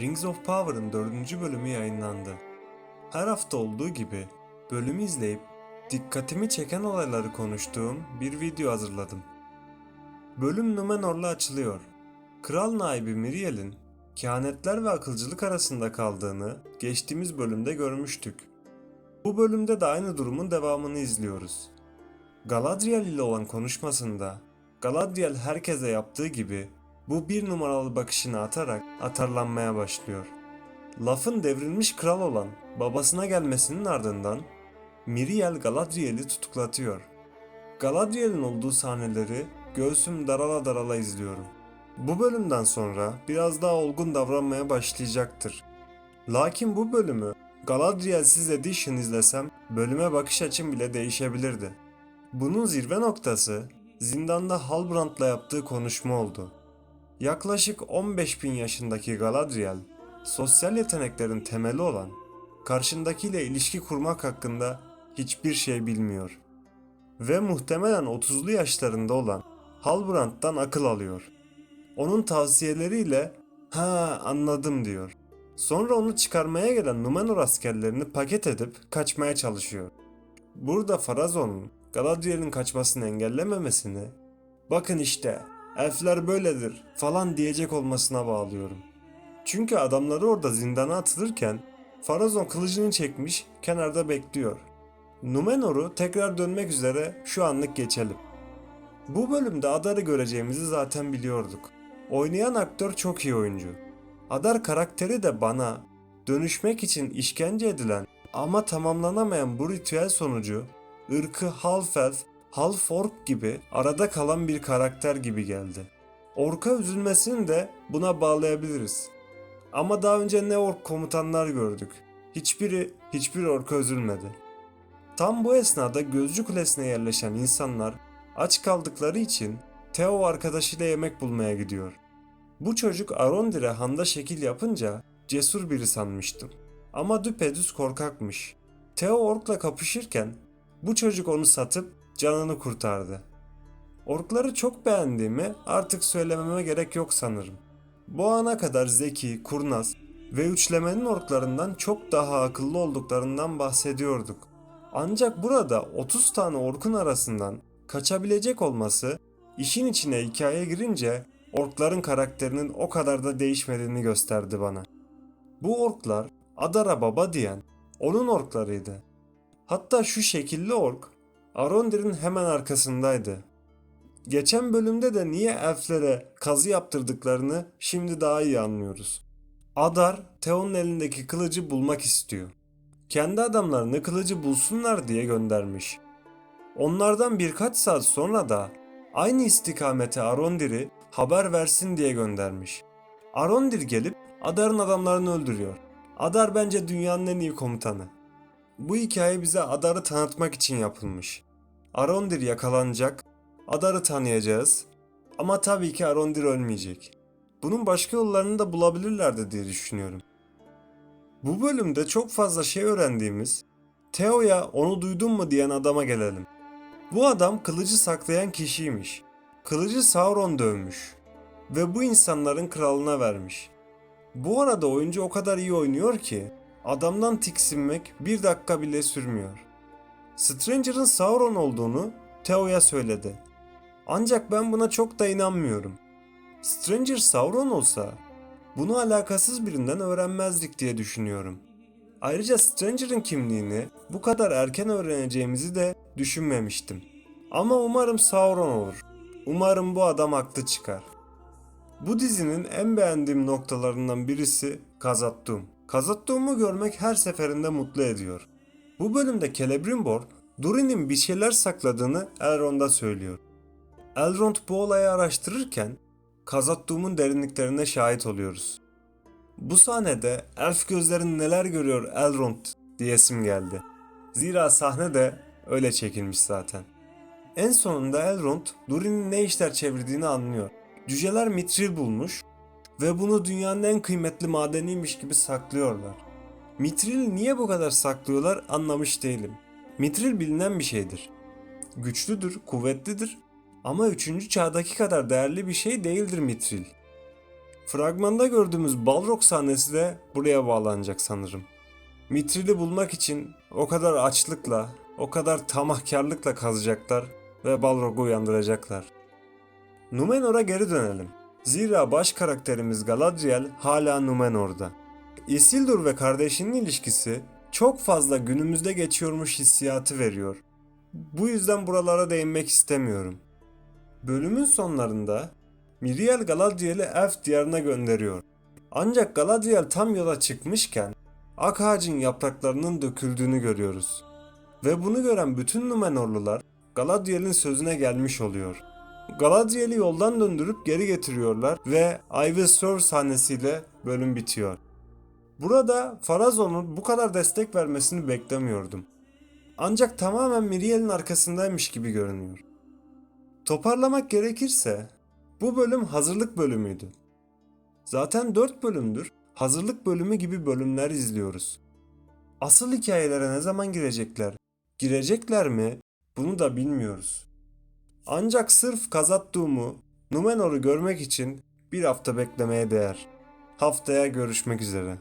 Rings of Power'ın 4. bölümü yayınlandı. Her hafta olduğu gibi bölümü izleyip dikkatimi çeken olayları konuştuğum bir video hazırladım. Bölüm Numenor'la açılıyor. Kral naibi Miriel'in kehanetler ve akılcılık arasında kaldığını geçtiğimiz bölümde görmüştük. Bu bölümde de aynı durumun devamını izliyoruz. Galadriel ile olan konuşmasında Galadriel herkese yaptığı gibi bu bir numaralı bakışını atarak atarlanmaya başlıyor. Lafın devrilmiş kral olan babasına gelmesinin ardından Miriel Galadriel'i tutuklatıyor. Galadriel'in olduğu sahneleri göğsüm darala darala izliyorum. Bu bölümden sonra biraz daha olgun davranmaya başlayacaktır. Lakin bu bölümü Galadriel'siz Edition izlesem bölüme bakış açım bile değişebilirdi. Bunun zirve noktası zindanda Halbrand'la yaptığı konuşma oldu. Yaklaşık 15 bin yaşındaki Galadriel, sosyal yeteneklerin temeli olan karşındakiyle ilişki kurmak hakkında hiçbir şey bilmiyor. Ve muhtemelen 30'lu yaşlarında olan Halbrand'dan akıl alıyor. Onun tavsiyeleriyle ha anladım diyor. Sonra onu çıkarmaya gelen Numenor askerlerini paket edip kaçmaya çalışıyor. Burada Farazon'un Galadriel'in kaçmasını engellememesini bakın işte elfler böyledir falan diyecek olmasına bağlıyorum. Çünkü adamları orada zindana atılırken Farazon kılıcını çekmiş kenarda bekliyor. Numenor'u tekrar dönmek üzere şu anlık geçelim. Bu bölümde Adar'ı göreceğimizi zaten biliyorduk. Oynayan aktör çok iyi oyuncu. Adar karakteri de bana dönüşmek için işkence edilen ama tamamlanamayan bu ritüel sonucu ırkı half-elf, half-orc gibi arada kalan bir karakter gibi geldi. Orka üzülmesini de buna bağlayabiliriz. Ama daha önce ne ork komutanlar gördük. Hiçbiri hiçbir orka üzülmedi. Tam bu esnada Gözcü Kulesi'ne yerleşen insanlar aç kaldıkları için Theo arkadaşıyla yemek bulmaya gidiyor. Bu çocuk Arondir'e handa şekil yapınca cesur biri sanmıştım. Ama düpedüz korkakmış. Theo orkla kapışırken bu çocuk onu satıp canını kurtardı. Orkları çok beğendiğimi artık söylememe gerek yok sanırım. Bu ana kadar zeki, kurnaz ve üçlemenin orklarından çok daha akıllı olduklarından bahsediyorduk. Ancak burada 30 tane orkun arasından kaçabilecek olması işin içine hikaye girince orkların karakterinin o kadar da değişmediğini gösterdi bana. Bu orklar Adar'a baba diyen onun orklarıydı. Hatta şu şekilli ork Arondir'in hemen arkasındaydı. Geçen bölümde de niye elflere kazı yaptırdıklarını şimdi daha iyi anlıyoruz. Adar, Theon'un elindeki kılıcı bulmak istiyor. Kendi adamlarını kılıcı bulsunlar diye göndermiş. Onlardan birkaç saat sonra da aynı istikamete Arondir'i haber versin diye göndermiş. Arondir gelip Adar'ın adamlarını öldürüyor. Adar bence dünyanın en iyi komutanı. Bu hikaye bize Adar'ı tanıtmak için yapılmış. Arondir yakalanacak, Adar'ı tanıyacağız ama tabii ki Arondir ölmeyecek. Bunun başka yollarını da bulabilirlerdi diye düşünüyorum. Bu bölümde çok fazla şey öğrendiğimiz Theo'ya onu duydun mu diyen adama gelelim. Bu adam kılıcı saklayan kişiymiş. Kılıcı Sauron dövmüş ve bu insanların kralına vermiş. Bu arada oyuncu o kadar iyi oynuyor ki adamdan tiksinmek bir dakika bile sürmüyor. Stranger'ın Sauron olduğunu Theo'ya söyledi. Ancak ben buna çok da inanmıyorum. Stranger Sauron olsa bunu alakasız birinden öğrenmezdik diye düşünüyorum. Ayrıca Stranger'ın kimliğini bu kadar erken öğreneceğimizi de düşünmemiştim. Ama umarım Sauron olur. Umarım bu adam haklı çıkar. Bu dizinin en beğendiğim noktalarından birisi Kazattum. Kazattum'u görmek her seferinde mutlu ediyor. Bu bölümde Celebrimbor, Durin'in bir şeyler sakladığını Elrond'a söylüyor. Elrond bu olayı araştırırken Kazattum'un derinliklerine şahit oluyoruz. Bu sahnede elf gözlerin neler görüyor Elrond diyesim geldi. Zira sahne de öyle çekilmiş zaten. En sonunda Elrond Durin'in ne işler çevirdiğini anlıyor. Cüceler mitril bulmuş ve bunu dünyanın en kıymetli madeniymiş gibi saklıyorlar. Mitril niye bu kadar saklıyorlar anlamış değilim. Mitril bilinen bir şeydir. Güçlüdür, kuvvetlidir ama 3. çağdaki kadar değerli bir şey değildir mitril. Fragmanda gördüğümüz Balrog sahnesi de buraya bağlanacak sanırım. Mitril'i bulmak için o kadar açlıkla, o kadar tamahkarlıkla kazacaklar ve Balrog'u uyandıracaklar. Numenor'a geri dönelim. Zira baş karakterimiz Galadriel hala Numenor'da. Isildur ve kardeşinin ilişkisi çok fazla günümüzde geçiyormuş hissiyatı veriyor. Bu yüzden buralara değinmek istemiyorum. Bölümün sonlarında Miriel Galadriel'i Elf diyarına gönderiyor. Ancak Galadriel tam yola çıkmışken ak ağacın yapraklarının döküldüğünü görüyoruz. Ve bunu gören bütün Numenorlular Galadriel'in sözüne gelmiş oluyor. Galadriel'i yoldan döndürüp geri getiriyorlar ve I Will Serve sahnesiyle bölüm bitiyor. Burada Farazon'un bu kadar destek vermesini beklemiyordum. Ancak tamamen Miriel'in arkasındaymış gibi görünüyor. Toparlamak gerekirse bu bölüm hazırlık bölümüydü. Zaten 4 bölümdür hazırlık bölümü gibi bölümler izliyoruz. Asıl hikayelere ne zaman girecekler? Girecekler mi? Bunu da bilmiyoruz. Ancak sırf Kazatduğumu, Numenor'u görmek için bir hafta beklemeye değer. Haftaya görüşmek üzere.